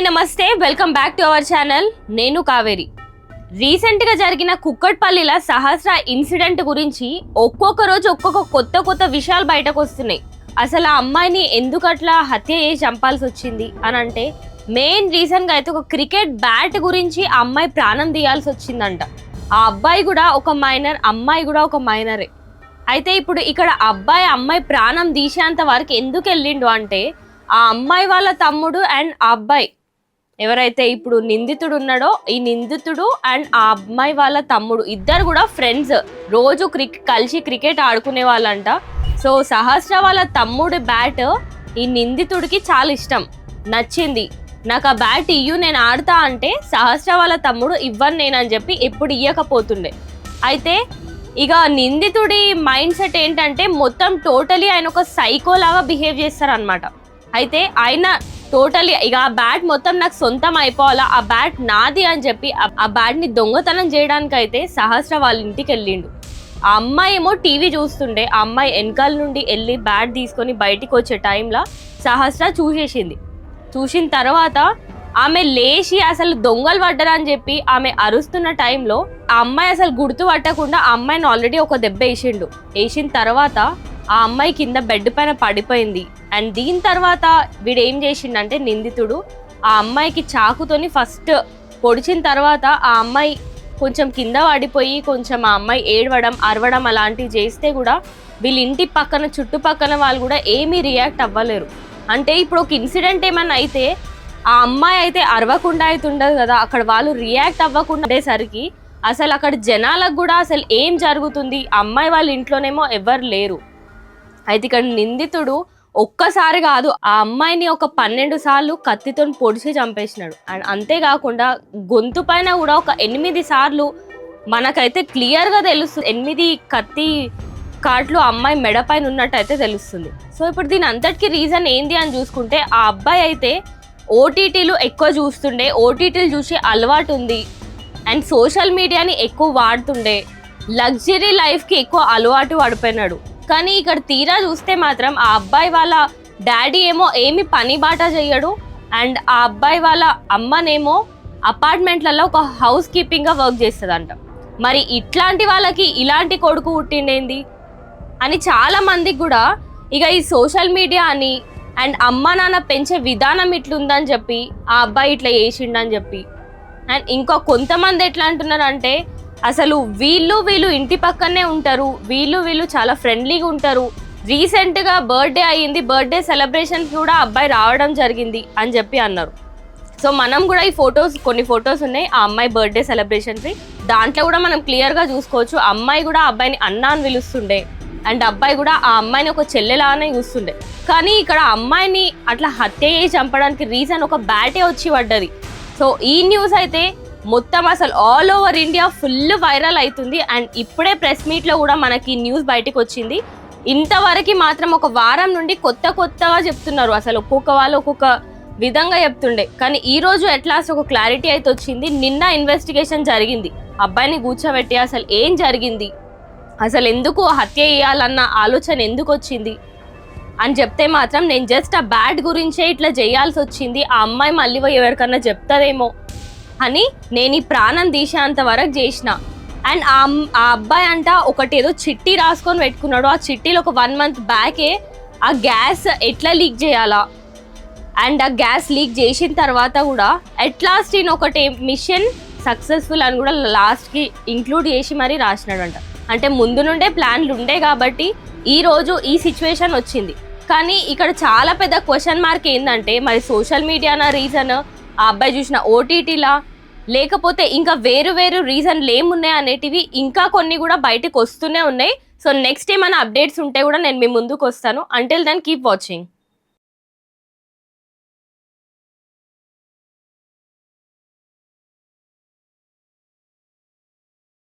Hi నమస్తే. Welcome back to our channel. నేను కావేరి. రీసెంట్గా జరిగిన కుక్కట్పల్లిల సహస్ర ఇన్సిడెంట్ గురించి ఒక్కొక్క రోజు ఒక్కొక్క కొత్త కొత్త విషయాలు బయటకు వస్తున్నాయి అసలు ఆ అమ్మాయిని ఎందుకట్లా హత్య చేసి చంపాల్సి వచ్చింది అని అంటే మెయిన్ రీజన్గా అయితే ఒక క్రికెట్ బ్యాట్ గురించి ఆ అమ్మాయి ప్రాణం తీయాల్సి వచ్చిందంట. ఆ అబ్బాయి కూడా ఒక మైనర్ అమ్మాయి కూడా ఒక మైనరే. అయితే ఇప్పుడు ఇక్కడ అబ్బాయి అమ్మాయి ప్రాణం తీసేంత వరకు ఎందుకు వెళ్ళిండు అంటే ఆ అమ్మాయి వాళ్ళ తమ్ముడు అండ్ ఆ అబ్బాయి ఎవరైతే ఇప్పుడు నిందితుడు ఉన్నాడో ఈ నిందితుడు అండ్ ఆ అమ్మాయి వాళ్ళ తమ్ముడు ఇద్దరు కూడా ఫ్రెండ్స్ రోజు క్రిక్ కలిసి క్రికెట్ ఆడుకునే వాళ్ళంట. సో సహస్ర వాళ్ళ తమ్ముడు బ్యాట్ ఈ నిందితుడికి చాలా ఇష్టం. నచ్చింది. నాకు ఆ బ్యాట్ ఇయ్యు నేను ఆడతా అంటే సహస్ర వాళ్ళ తమ్ముడు ఇవ్వను నేనని చెప్పి ఎప్పుడు ఇయ్యకపోతుండే. అయితే ఇక నిందితుడి మైండ్ సెట్ ఏంటంటే మొత్తం టోటలీ ఆయన ఒక సైకోలాగా బిహేవ్ చేస్తారనమాట అయితే ఆయన టోటలీ ఇక ఆ బ్యాట్ మొత్తం నాకు సొంతం అయిపోవాలా? ఆ బ్యాట్ నాది అని చెప్పి ఆ- బ్యాట్ని దొంగతనం చేయడానికి అయితే సహస్ర వాళ్ళ ఇంటికి వెళ్ళిండు. ఆ అమ్మాయి ఏమో టీవీ చూస్తుండే ఆ అమ్మాయి వెనకాల నుండి వెళ్ళి బ్యాట్ తీసుకొని బయటికి వచ్చే టైంలో సహస్ర చూసేసింది. చూసిన తర్వాత ఆమె లేచి అసలు దొంగలు పడ్డరని చెప్పి ఆమె అరుస్తున్న టైంలో ఆ అమ్మాయి అసలు గుర్తు పట్టకుండా ఆ అమ్మాయిని ఆల్రెడీ ఒక దెబ్బ వేసిండు. వేసిన తర్వాత ఆ అమ్మాయి కింద బెడ్ పైన పడిపోయింది. అండ్ దీని తర్వాత వీడు ఏం చేసిండంటే నిందితుడు ఆ అమ్మాయికి చాకుతోని ఫస్ట్ పొడిచిన తర్వాత ఆ అమ్మాయి కొంచెం కింద పడిపోయి కొంచెం ఆ అమ్మాయి ఏడవడం అరవడం అలాంటివి చేస్తే కూడా వీళ్ళ ఇంటి పక్కన చుట్టుపక్కన వాళ్ళు కూడా ఏమీ రియాక్ట్ అవ్వలేరు. అంటే ఇప్పుడు ఒక ఇన్సిడెంట్ ఏమన్నా అయితే ఆ అమ్మాయి అయితే అరవకుండా అయితే ఉండదు కదా. అక్కడ వాళ్ళు రియాక్ట్ అవ్వకుండా ఉండేసరికి అసలు అక్కడ జనాలకు కూడా అసలు ఏం జరుగుతుంది? అమ్మాయి వాళ్ళ ఇంట్లోనేమో ఎవరు లేరు. అయితే ఇక్కడ నిందితుడు ఒక్కసారి కాదు ఆ అమ్మాయిని ఒక పన్నెండు సార్లు కత్తితో పొడిచి చంపేసినాడు. అండ్ అంతేకాకుండా గొంతు పైన కూడా ఒక ఎనిమిది సార్లు మనకైతే క్లియర్గా తెలుస్తుంది. ఎనిమిది కత్తి కాట్లు అమ్మాయి మెడ పైన ఉన్నట్టు అయితే తెలుస్తుంది. సో ఇప్పుడు దీని అంతటికి రీజన్ ఏంది అని చూసుకుంటే ఆ అబ్బాయి అయితే ఓటీటీలు ఎక్కువ చూస్తుండే ఓటీటీలు చూసి అలవాటు ఉంది. అండ్ సోషల్ మీడియాని ఎక్కువ వాడుతుండే. లగ్జరీ లైఫ్కి ఎక్కువ అలవాటు పడిపోయినాడు. కానీ ఇక్కడ తీరా చూస్తే మాత్రం ఆ అబ్బాయి వాళ్ళ డాడీ ఏమో ఏమి పని బాట చేయడు. అండ్ ఆ అబ్బాయి వాళ్ళ అమ్మనేమో అపార్ట్మెంట్లలో ఒక హౌస్ కీపింగ్గా వర్క్ చేస్తుందంట. మరి ఇట్లాంటి వాళ్ళకి ఇలాంటి కొడుకు పుట్టిండేంది? అని చాలా మందికి కూడా ఇక ఈ సోషల్ మీడియా అని అండ్ అమ్మ నాన్న పెంచే విధానం ఇట్లుందని చెప్పి ఆ అబ్బాయి ఇట్లా చేసిండని చెప్పి. అండ్ ఇంకా కొంతమంది ఎట్లా అంటున్నారు అంటే అసలు వీళ్ళు వీళ్ళు ఇంటి పక్కనే ఉంటారు. వీళ్ళు వీళ్ళు చాలా ఫ్రెండ్లీగా ఉంటారు. రీసెంట్గా బర్త్డే అయ్యింది. బర్త్డే సెలబ్రేషన్ కూడా అబ్బాయి రావడం జరిగింది అని చెప్పి అన్నారు. సో మనం కూడా ఈ ఫొటోస్ కొన్ని ఫొటోస్ ఉన్నాయి. ఆ అమ్మాయి బర్త్డే సెలబ్రేషన్కి. దాంట్లో కూడా మనం క్లియర్గా చూసుకోవచ్చు. అమ్మాయి కూడా అబ్బాయిని అన్న అని పిలుస్తుండే. అండ్ అబ్బాయి కూడా ఆ అమ్మాయిని ఒక చెల్లెలానే చూస్తుండే. కానీ ఇక్కడ అమ్మాయిని అట్లా హత్య చేసి చంపడానికి రీజన్ ఒక బ్యాటే వచ్చి పడ్డది. సో ఈ న్యూస్ అయితే మొత్తం అసలు all over India full viral అవుతుంది. అండ్ ఇప్పుడే ప్రెస్ మీట్లో కూడా మనకి న్యూస్ బయటకు వచ్చింది. ఇంతవరకు మాత్రం ఒక వారం నుండి కొత్త కొత్తగా చెప్తున్నారు. అసలు ఒక్కొక్క వాళ్ళు ఒక్కొక్క విధంగా చెప్తుండే. కానీ ఈ రోజు ఎట్లాస్ట్ ఒక క్లారిటీ అయితే వచ్చింది. నిన్న ఇన్వెస్టిగేషన్ జరిగింది. అబ్బాయిని కూర్చోబెట్టి అసలు ఏం జరిగింది? అసలు ఎందుకు హత్య చేయాలన్న ఆలోచన ఎందుకు వచ్చింది? అని చెప్తే మాత్రం నేను జస్ట్ ఆ బ్యాట్ గురించే ఇట్లా చేయాల్సి వచ్చింది. ఆ అమ్మాయి మళ్ళీ ఎవరికన్నా చెప్తుందేమో. అని నేను ఈ ప్రాణం తీసేంత వరకు చేసిన. అండ్ ఆ ఆ అబ్బాయి అంట ఒకటి ఏదో చిట్టి రాసుకొని పెట్టుకున్నాడు. ఆ చిట్టీలో ఒక వన్ మంత్ బ్యాకే ఆ గ్యాస్ ఎట్లా లీక్ చేయాలా? అండ్ ఆ గ్యాస్ లీక్ చేసిన తర్వాత కూడా అట్ లాస్ట్ ఈయన ఒకటి మిషన్ సక్సెస్ఫుల్ అని కూడా లాస్ట్కి ఇంక్లూడ్ చేసి మరీ రాసినాడంట. అంటే ముందు నుండే ప్లాన్లు ఉండే కాబట్టి ఈరోజు ఈ సిచ్యువేషన్ వచ్చింది. కానీ ఇక్కడ చాలా పెద్ద క్వశ్చన్ మార్క్ ఏంటంటే మరి సోషల్ మీడియానా రీజన్? ఆ అబ్బాయి చూసిన ఓటీటీలా లేకపోతే ఇంకా వేరు వేరు రీజన్లు ఏమున్నాయి అనేటివి ఇంకా కొన్ని కూడా బయటకు వస్తూనే ఉన్నాయి. సో నెక్స్ట్ ఏమైనా అప్డేట్స్ ఉంటే కూడా నేను మీ ముందుకు వస్తాను. Until then keep watching